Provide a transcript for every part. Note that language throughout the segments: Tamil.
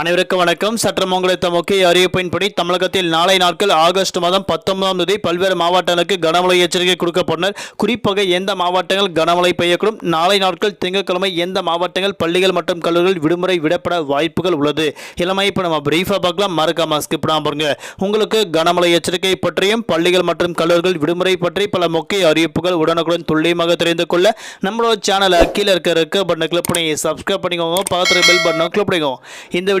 அனைவருக்கும் வணக்கம். சற்றம் உங்களுத்த முக்கிய அறிவிப்பின்படி தமிழகத்தில் நாளை நாட்கள் ஆகஸ்ட் மாதம் பத்தொன்பதாம் தேதி பல்வேறு மாவட்டங்களுக்கு கனமழை எச்சரிக்கை கொடுக்கப்பட்டனர். குறிப்பாக எந்த மாவட்டங்கள் கனமழை பெய்யக்கூடும்? நாளை நாட்கள் திங்கட்கிழமை எந்த மாவட்டங்கள் பள்ளிகள் மற்றும் கல்லூரிகள் விடுமுறை விடப்பட வாய்ப்புகள் உள்ளது? இளமை இப்போ நம்ம பிரீஃபாக பார்க்கலாம். மறக்காம ஸ்கிப் பாருங்க உங்களுக்கு கனமழை எச்சரிக்கை பற்றியும் பள்ளிகள் மற்றும் கல்லூரிகள் விடுமுறை பற்றி பல முக்கிய அறிவிப்புகள் உடனுக்குடன் துல்லியமாக தெரிந்து கொள்ள நம்மளோட சேனலை கீழே இருக்க இருக்க பட்டனை கிளிக் பண்ணி சப்ஸ்கிரைப் பண்ணிக்கோங்க. பக்கத்தில் பெல் பட்டனை கிளிக் பண்ணிக்கோங்க. இந்த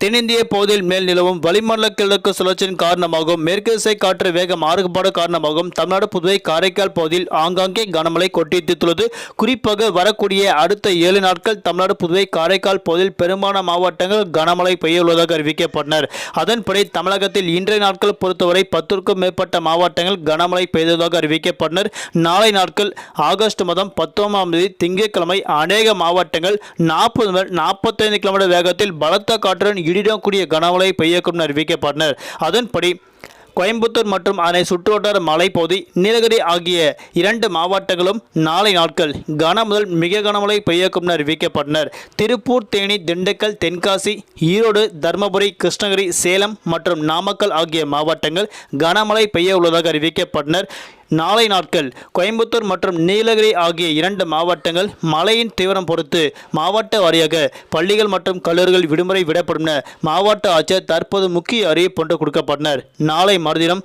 தென்னிந்திய பகுதியில் மேல் நிலவும் வளிமண்டல கிழக்கு சுழற்சியின் காரணமாகவும் மேற்கு திசை காற்று வேக மாறுபாடு காரணமாகவும் தமிழ்நாடு புதுவை காரைக்கால் பகுதியில் ஆங்காங்கே கனமழை கொட்டித்துள்ளது குறிப்பாக வரக்கூடிய அடுத்த ஏழு நாட்கள் தமிழ்நாடு புதுவை காரைக்கால் பகுதியில் பெரும்பாலான மாவட்டங்கள் கனமழை பெய்யுள்ளதாக அறிவிக்கப்பட்டனர். அதன்படி தமிழகத்தில் இன்றைய நாட்கள் பொறுத்தவரை பத்திற்கும் மேற்பட்ட மாவட்டங்கள் கனமழை பெய்ததாக அறிவிக்கப்பட்டனர். நாளை நாட்கள் ஆகஸ்ட் மாதம் பத்தொன்பதாம் தேதி திங்கட்கிழமை அநேக மாவட்டங்கள் நாற்பது முதல் நாற்பத்தைந்து கிலோமீட்டர் வேகத்தில் பலத்த காற்றுடன் இடிடக்கூடிய கனமழை பெய்யக்கும் அறிவிக்கப்பட்டனர். அதன்படி கோயம்புத்தூர் மற்றும் அதனை சுற்றுவட்டார மலைப்பகுதி நீலகிரி ஆகிய இரண்டு மாவட்டங்களும் நாளை நாட்கள் கன முதல் மிக கனமழை பெய்யக்கும் அறிவிக்கப்பட்டனர். திருப்பூர் தேனி திண்டுக்கல் தென்காசி ஈரோடு தருமபுரி கிருஷ்ணகிரி சேலம் மற்றும் நாமக்கல் ஆகிய மாவட்டங்கள் கனமழை பெய்ய உள்ளதாக அறிவிக்கப்பட்டனர். நாளை நாட்கள் கோயம்புத்தூர் மற்றும் நீலகிரி ஆகிய இரண்டு மாவட்டங்கள் மழையின் தீவிரம் பொறுத்து மாவட்ட வாரியாக பள்ளிகள் மற்றும் கல்லூரிகள் விடுமுறை விடப்படும் என மாவட்ட ஆட்சியர் தற்போது முக்கிய அறிவிப்பு ஒன்று கொடுக்கப்பட்டனர். நாளை மறுதினம்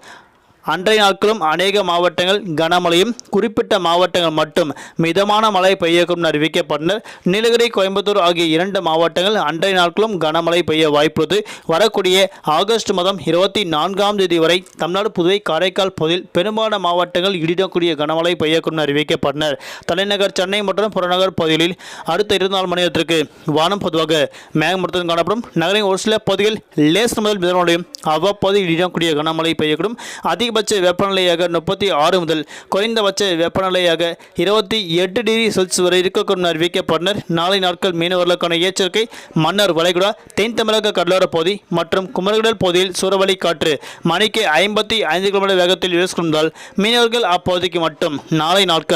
அன்றைய நாட்களும் அநேக மாவட்டங்கள் கனமழையும் குறிப்பிட்ட மாவட்டங்கள் மட்டும் மிதமான மழை பெய்யக்கும் அறிவிக்கப்பட்டனர் நீலகிரி கோயம்புத்தூர் ஆகிய இரண்டு மாவட்டங்கள் அன்றைய நாட்களும் கனமழை பெய்ய வாய்ப்புள்ளது. வரக்கூடிய ஆகஸ்ட் மாதம் இருபத்தி நான்காம் தேதி வரை தமிழ்நாடு புதுவை காரைக்கால் பகுதியில் பெரும்பாலான மாவட்டங்கள் இடிடக்கூடிய கனமழை பெய்யக்கும் அறிவிக்கப்பட்டனர். தலைநகர் சென்னை மற்றும் புறநகர் பகுதிகளில் அடுத்த இருபத்தி நாலு மணி நேரத்திற்கு வானம் பொதுவாக மேகமூட்டத்துடன் காணப்படும். நகரின் ஒரு சில பகுதிகளில் லேஸ் முதல் மிதமழையும் அவ்வப்போது இடிடக்கூடிய கனமழை பெய்யக்கூடும். அதிகபட்ச வெப்பநிலையாக முப்பத்தி ஆறு முதல் குறைந்தபட்ச வெப்பநிலையாக இருபத்தி எட்டு டிகிரி செல்சியஸ் வரை இருக்கக்கூடும் அறிவிக்கப்பட்டனர். நாளை நாட்கள் மீனவர்களுக்கான எச்சரிக்கை மன்னர் வளைகுடா தென் தமிழக கடலோர பகுதி மற்றும் குமரகடல் பகுதியில் சூறாவளி காற்று மணிக்கு ஐம்பத்தி ஐந்து கிலோமீட்டர் வேகத்தில் வீசுவதால் மீனவர்கள் அப்பகுதிக்கு மட்டும் நாளை நாட்கள்